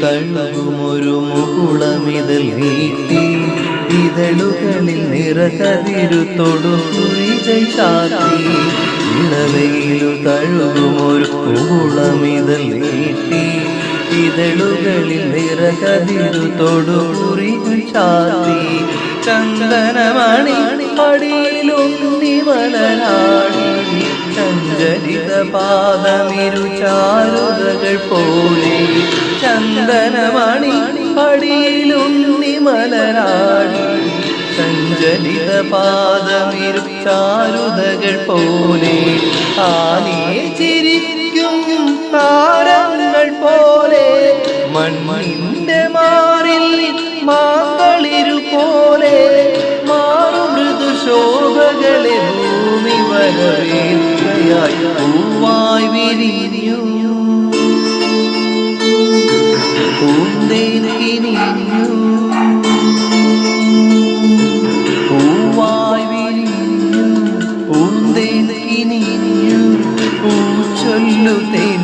തഴുകുമൊരു മുകുളമിതൽ നീട്ടി ഇതളുകളിൽ നിറകതിരു തൊടുകുഴികൾ ചാത്തി ഇളവയിലു തഴുകുമൊരു മുകുളമിതൽ നീട്ടി ഇതളുകളിൽ നിറകതിരു തൊടുകുറികൾ ചാത്തി ചന്ദനമണി അടിയിലൊന്നി മലരാടി ചഞ്ചരിത പാദമിരു ചാരുതകൾ പോലെ ചന്ദനമണി പടിയിലുണ്ണി മലരാടി. സഞ്ചലിത പാദമിരു ചാരുതകൾ പോലെ ആനയെ ചിരിക്കും താരങ്ങൾ പോലെ മൺമണിന്റെ മാറിൽ മാങ്കളിരു പോലെ മാറും മൃദുശോഭകളെ ഭൂമി വരവേൽക്കയായി പൂവായി വിരിഞ്ഞു. പൂന്തേനിനിഞ്ഞു പൂവായി വിരിഞ്ഞു പൂന്തേനിനിഞ്ഞു പൂച്ചൊല്ലു തേൻ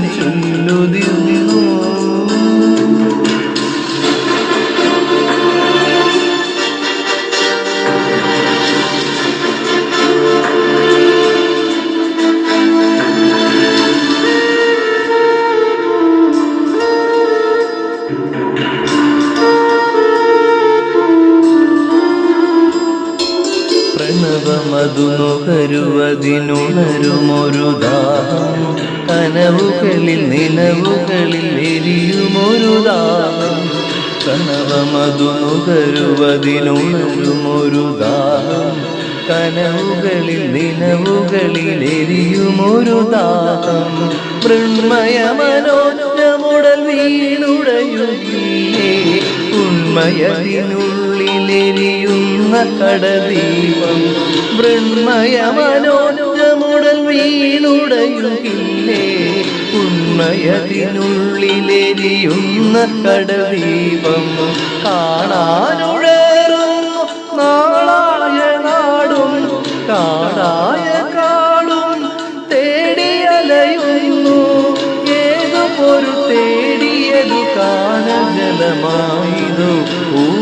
പ്രണവമതു നുകരുവതിനുണരുമൊരു ദാഹം കനവുകളിൽ നിലവുകളിൽ എരിയുമൊരു ദാഹം പ്രണവമതു നുകരുവതിനുണരുമൊരു കനവുകളിൽ നിലവുകളിൽ എരിയുമൊരു ദാഹം മൃണ്മയ ഉന്മയതിനുള്ളിലെരിയുന്ന കടദീപം മൃണ്മയ മനോജമുടൽ വീണുടയുകില്ലേ ഉന്മയതിനുള്ളിലെരിയുന്ന കടദീപം കാണാനുഴറുന്നു നാളായ നാടും കാണായ കാടും തേടിയലയുന്നു ഏതു പൊരു തേടിയതു കാണ പൂവായി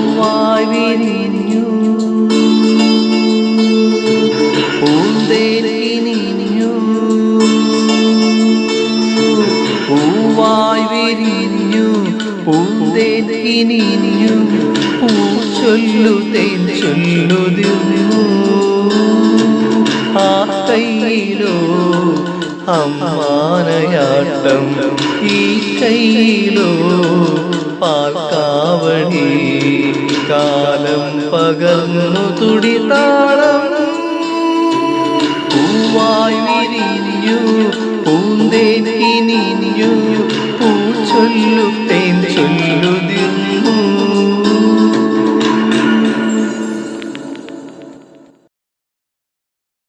വിരിഞ്ഞു പൂന്തേനിഞ്ഞു പൂവായി വിരിഞ്ഞു. പൂന്തേനിഞ്ഞു പൂച്ചൊല്ലു തേൻ ചൊല്ലുതിർന്നു ആ കയ്യിലോ അമ്മാനയാട്ടം ഈ കയ്യിലോ പാൽക്കാവടി കാലം പകർന്നു തുടിതാളം പൂവായി